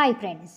Hi friends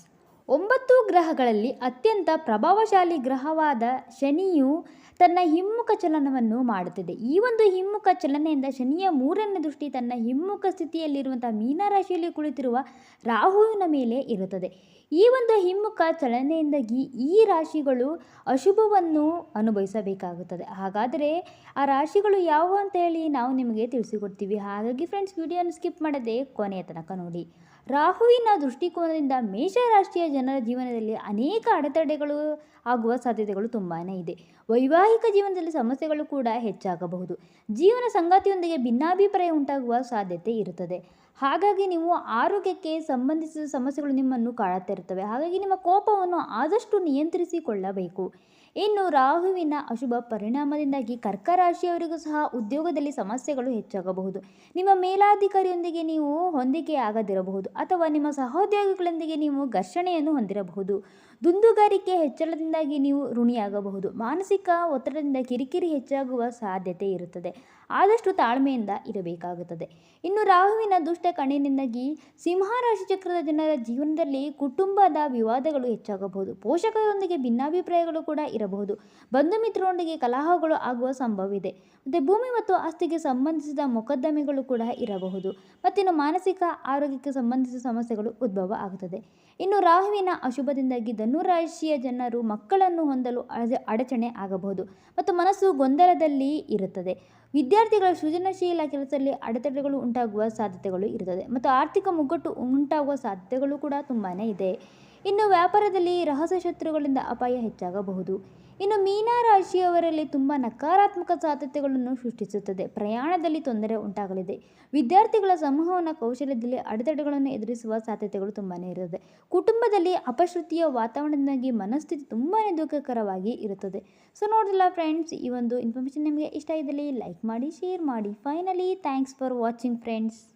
ಒಂಬತ್ತು ಗ್ರಹಗಳಲ್ಲಿ ಅತ್ಯಂತ ಪ್ರಭಾವಶಾಲಿ ಗ್ರಹವಾದ ಶನಿಯು ತನ್ನ ಹಿಮ್ಮುಖ ಚಲನವನ್ನು ಮಾಡುತ್ತಿದೆ. ಈ ಒಂದು ಹಿಮ್ಮುಖ ಚಲನೆಯಿಂದ ಶನಿಯ ಮೂರನೇ ದೃಷ್ಟಿ ತನ್ನ ಹಿಮ್ಮುಖ ಸ್ಥಿತಿಯಲ್ಲಿರುವಂಥ ಮೀನರಾಶಿಯಲ್ಲಿ ಕುಳಿತಿರುವ ರಾಹುವಿನ ಮೇಲೆ ಇರುತ್ತದೆ. ಈ ಒಂದು ಹಿಮ್ಮುಖ ಚಲನೆಯಿಂದಾಗಿ ಈ ರಾಶಿಗಳು ಅಶುಭವನ್ನು ಅನುಭವಿಸಬೇಕಾಗುತ್ತದೆ. ಹಾಗಾದರೆ ಆ ರಾಶಿಗಳು ಯಾವುವು ಅಂತ ಹೇಳಿ ನಾವು ನಿಮಗೆ ತಿಳಿಸಿಕೊಡ್ತೀವಿ. ಹಾಗಾಗಿ ಫ್ರೆಂಡ್ಸ್ ವಿಡಿಯೋನ ಸ್ಕಿಪ್ ಮಾಡದೆ ಕೊನೆಯ ತನಕ ನೋಡಿ. ರಾಹುವಿನ ದೃಷ್ಟಿಕೋನದಿಂದ ಮೇಷರಾಶಿಯ ಜನರ ಜೀವನದಲ್ಲಿ ಅನೇಕ ಅಡೆತಡೆಗಳು ಆಗುವ ಸಾಧ್ಯತೆಗಳು ತುಂಬಾ ಇದೆ. ವೈವಾಹಿಕ ಜೀವನದಲ್ಲಿ ಸಮಸ್ಯೆಗಳು ಕೂಡ ಹೆಚ್ಚಾಗಬಹುದು. ಜೀವನ ಸಂಗಾತಿಯೊಂದಿಗೆ ಭಿನ್ನಾಭಿಪ್ರಾಯ ಉಂಟಾಗುವ ಸಾಧ್ಯತೆ ಇರುತ್ತದೆ. ಹಾಗಾಗಿ ನೀವು ಆರೋಗ್ಯಕ್ಕೆ ಸಂಬಂಧಿಸಿದ ಸಮಸ್ಯೆಗಳು ನಿಮ್ಮನ್ನು ಕಾಡುತ್ತಿರುತ್ತವೆ ಹಾಗಾಗಿ ನಿಮ್ಮ ಕೋಪವನ್ನು ಆದಷ್ಟು ನಿಯಂತ್ರಿಸಿಕೊಳ್ಳಬೇಕು. ಇನ್ನು ರಾಹುವಿನ ಅಶುಭ ಪರಿಣಾಮದಿಂದಾಗಿ ಕರ್ಕ ರಾಶಿಯವರಿಗೂ ಸಹ ಉದ್ಯೋಗದಲ್ಲಿ ಸಮಸ್ಯೆಗಳು ಹೆಚ್ಚಾಗಬಹುದು. ನಿಮ್ಮ ಮೇಲಾಧಿಕಾರಿಯೊಂದಿಗೆ ನೀವು ಹೊಂದಿಕೆ ಆಗದಿರಬಹುದು ಅಥವಾ ನಿಮ್ಮ ಸಹೋದ್ಯೋಗಿಗಳೊಂದಿಗೆ ನೀವು ಘರ್ಷಣೆಯನ್ನು ಹೊಂದಿರಬಹುದು. ದುಂದುಗಾರಿಕೆ ಹೆಚ್ಚಳದಿಂದಾಗಿ ನೀವು ಋಣಿಯಾಗಬಹುದು. ಮಾನಸಿಕ ಒತ್ತಡದಿಂದ ಕಿರಿಕಿರಿ ಹೆಚ್ಚಾಗುವ ಸಾಧ್ಯತೆ ಇರುತ್ತದೆ. ಆದಷ್ಟು ತಾಳ್ಮೆಯಿಂದ ಇರಬೇಕಾಗುತ್ತದೆ. ಇನ್ನು ರಾಹುವಿನ ದುಷ್ಟ ಕಣ್ಣಿನಿಂದಾಗಿ ಸಿಂಹರಾಶಿ ಚಕ್ರದ ಜನರ ಜೀವನದಲ್ಲಿ ಕುಟುಂಬದ ವಿವಾದಗಳು ಹೆಚ್ಚಾಗಬಹುದು. ಪೋಷಕರೊಂದಿಗೆ ಭಿನ್ನಾಭಿಪ್ರಾಯಗಳು ಕೂಡ ಇರಬಹುದು. ಬಂಧು ಮಿತ್ರರೊಂದಿಗೆ ಕಲಹಗಳು ಆಗುವ ಸಂಭವವಿದೆ. ಮತ್ತು ಭೂಮಿ ಮತ್ತು ಆಸ್ತಿಗೆ ಸಂಬಂಧಿಸಿದ ಮೊಕದ್ದಮೆಗಳು ಕೂಡ ಇರಬಹುದು. ಮತ್ತಿನ್ನು ಮಾನಸಿಕ ಆರೋಗ್ಯಕ್ಕೆ ಸಂಬಂಧಿಸಿದ ಸಮಸ್ಯೆಗಳು ಉದ್ಭವ ಆಗುತ್ತದೆ. ಇನ್ನು ರಾಹುವಿನ ಅಶುಭದಿಂದಾಗಿ ಧನುರಾಶಿಯ ಜನರು ಮಕ್ಕಳನ್ನು ಹೊಂದಲು ಅಡಚಣೆ ಆಗಬಹುದು. ಮತ್ತು ಮನಸ್ಸು ಗೊಂದಲದಲ್ಲಿ ಇರುತ್ತದೆ. ವಿದ್ಯಾರ್ಥಿಗಳ ಸೃಜನಶೀಲ ಕೆಲಸದಲ್ಲಿ ಅಡೆತಡೆಗಳು ಉಂಟಾಗುವ ಸಾಧ್ಯತೆಗಳು ಇರುತ್ತದೆ. ಮತ್ತು ಆರ್ಥಿಕ ಮುಗ್ಗಟ್ಟು ಉಂಟಾಗುವ ಸಾಧ್ಯತೆಗಳು ಕೂಡ ತುಂಬಾ ಇದೆ. ಇನ್ನು ವ್ಯಾಪಾರದಲ್ಲಿ ರಹಸ್ಯ ಶತ್ರುಗಳಿಂದ ಅಪಾಯ ಹೆಚ್ಚಾಗಬಹುದು. ಇನ್ನು ಮೀನ ರಾಶಿಯವರಲ್ಲಿ ತುಂಬ ನಕಾರಾತ್ಮಕ ಸಾಧ್ಯತೆಗಳನ್ನು ಸೃಷ್ಟಿಸುತ್ತದೆ. ಪ್ರಯಾಣದಲ್ಲಿ ತೊಂದರೆ ಉಂಟಾಗಲಿದೆ. ವಿದ್ಯಾರ್ಥಿಗಳ ಸಮೂಹವನ್ನು ಕೌಶಲ್ಯದಲ್ಲಿ ಅಡೆತಡೆಗಳನ್ನು ಎದುರಿಸುವ ಸಾಧ್ಯತೆಗಳು ತುಂಬಾ ಇರುತ್ತದೆ. ಕುಟುಂಬದಲ್ಲಿ ಅಪಶ್ರುತಿಯ ವಾತಾವರಣದಿಂದಾಗಿ ಮನಸ್ಥಿತಿ ತುಂಬಾ ದುಃಖಕರವಾಗಿ ಇರುತ್ತದೆ. ಸೊ ನೋಡಿಲ್ಲ ಫ್ರೆಂಡ್ಸ್ ಈ ಒಂದು ಇನ್ಫಾರ್ಮೇಷನ್ ನಿಮಗೆ ಇಷ್ಟ ಇದ್ದಲ್ಲಿ ಲೈಕ್ ಮಾಡಿ ಶೇರ್ ಮಾಡಿ. Finally thanks for watching friends